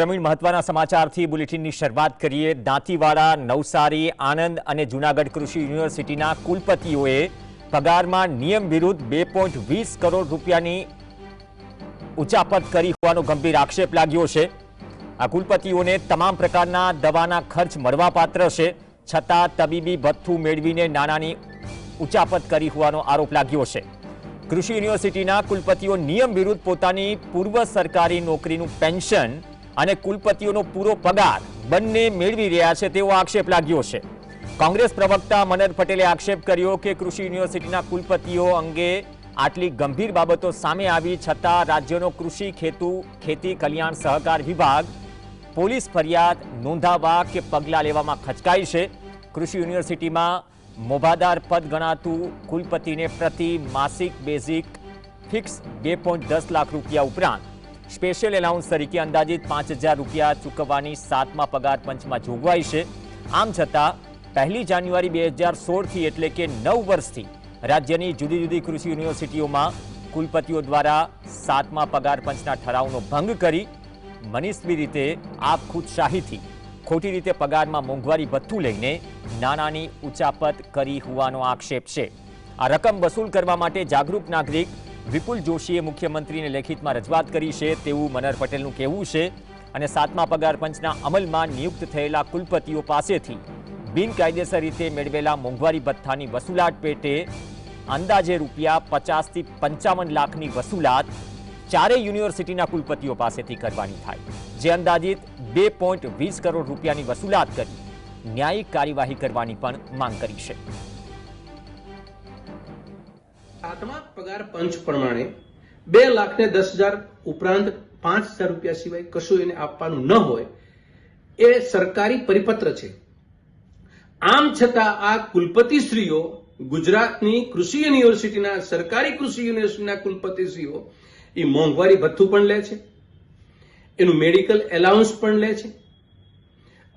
ગ્રામીણ મહત્વના સમાચારથી બુલેટિનની શરૂઆત કરીએ. દાંતીવાડા, નવસારી, આણંદ અને જૂનાગઢ કૃષિ યુનિવર્સિટીના કુલપતિઓએ પગારમાં નિયમ વિરુદ્ધ બે કરોડ રૂપિયાની ઉચાપત કરી હોવાનો ગંભીર આક્ષેપ લાગ્યો છે. આ કુલપતિઓને તમામ પ્રકારના દવાના ખર્ચ મળવાપાત્ર છે. છતાં તબીબી ભથ્થું મેળવીને નાણાંની ઉચાપત કરી હોવાનો આરોપ લાગ્યો છે. કૃષિ યુનિવર્સિટીના કુલપતિઓ નિયમ વિરુદ્ધ પોતાની પૂર્વ સરકારી નોકરીનું પેન્શન અને કુલપતિઓનો પૂરો પગાર બંને મેળવી રહ્યા છે તેવો આક્ષેપ લાગ્યો છે. કોંગ્રેસ પ્રવક્તા મનર પટેલે આક્ષેપ કર્યો કે કૃષિ યુનિવર્સિટીના કુલપતિઓ અંગે આટલી ગંભીર બાબતો સામે આવી છતાં રાજ્યનો કૃષિ ખેતુ, ખેતી કલ્યાણ સહકાર વિભાગ પોલીસ ફરિયાદ નોંધાવવા કે પગલાં લેવામાં ખચકાય છે. કૃષિ યુનિવર્સિટીમાં મોભાદાર પદ ગણાતું કુલપતિને પ્રતિ માસિક બેઝિક ફિક્સ બે પોઈન્ટ દસ લાખ રૂપિયા ઉપરાંત સ્પેશિયલ એલાઉન્સ તરીકે અંદાજિત પાંચ હજાર રૂપિયા ચૂકવવાની સાતમા પગાર પંચમાં જોગવાઈ છે. આમ છતાં, પહેલી જાન્યુઆરી બે હજાર સોળથી એટલે કે નવ વર્ષથી રાજ્યની જુદી જુદી કૃષિ યુનિવર્સિટીઓમાં કુલપતિઓ દ્વારા સાતમા પગાર પંચના ઠરાવનો ભંગ કરી મનસ્વી રીતે આપ ખુદશાહીથી ખોટી રીતે પગારમાં મોંઘવારી ભથ્થું લઈને નાણાંની ઉચાપત કરી હોવાનો આક્ષેપ છે. આ રકમ વસૂલ કરવા માટે જાગૃત નાગરિક વિપુલ જોશીએ મુખ્યમંત્રીને લેખિતમાં રજૂઆત કરી છે, તેવું મનર પટેલનું કહેવું છે અને સાતમા પગાર પંચના અમલમાં નિયુક્ત થયેલા કુલપતિઓ પાસેથી બિનકાયદેસર રીતે મેળવેલા મોંઘવારી ભથ્થાની વસૂલાત પેટે અંદાજે રૂપિયા પચાસથી પંચાવન લાખની વસૂલાત ચારેય યુનિવર્સિટીના કુલપતિઓ પાસેથી કરવાની થાય. જે અંદાજિત બે પોઈન્ટ વીસ કરોડ રૂપિયાની વસૂલાત કરી ન્યાયિક કાર્યવાહી કરવાની પણ માંગ કરી છે. સાતમા પગાર પંચ પ્રમાણે બે લાખ ને દસ હજાર ઉપરાંત પાંચ હજાર રૂપિયા સિવાય કશું એને આપવાનું ન હોય, એ સરકારી પરિપત્ર છે. આમ છતાં આ કુલપતિશ્રીઓ ગુજરાતની કૃષિ યુનિવર્સિટીના સરકારી કૃષિ યુનિવર્સિટીના કુલપતિશ્રીઓ એ મોંઘવારી ભથ્થું પણ લે છે, એનું મેડિકલ એલાઉન્સ પણ લે છે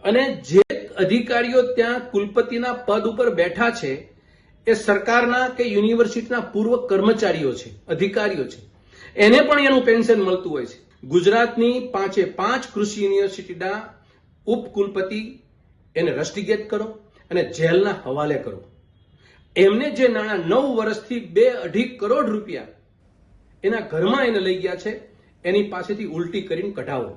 અને જે અધિકારીઓ ત્યાં કુલપતિના પદ ઉપર બેઠા છે એ સરકારના કે યુનિવર્સિટીના પૂર્વ કર્મચારીઓ છે, અધિકારીઓ છે. એને પણ એનું પેન્શન મળતું હોય છે. ગુજરાતની પાંચે પાંચ કૃષિ યુનિવર્સિટીના ઉપકુલપતિ એને રસ્ટિગેટ કરો અને જેલના હવાલે કરો. એમને જે નાણાં નવ વર્ષથી બે અઢી કરોડ રૂપિયા એના ઘરમાં એને લઈ ગયા છે, એની પાસેથી ઉલટી કરીને કઢાવો.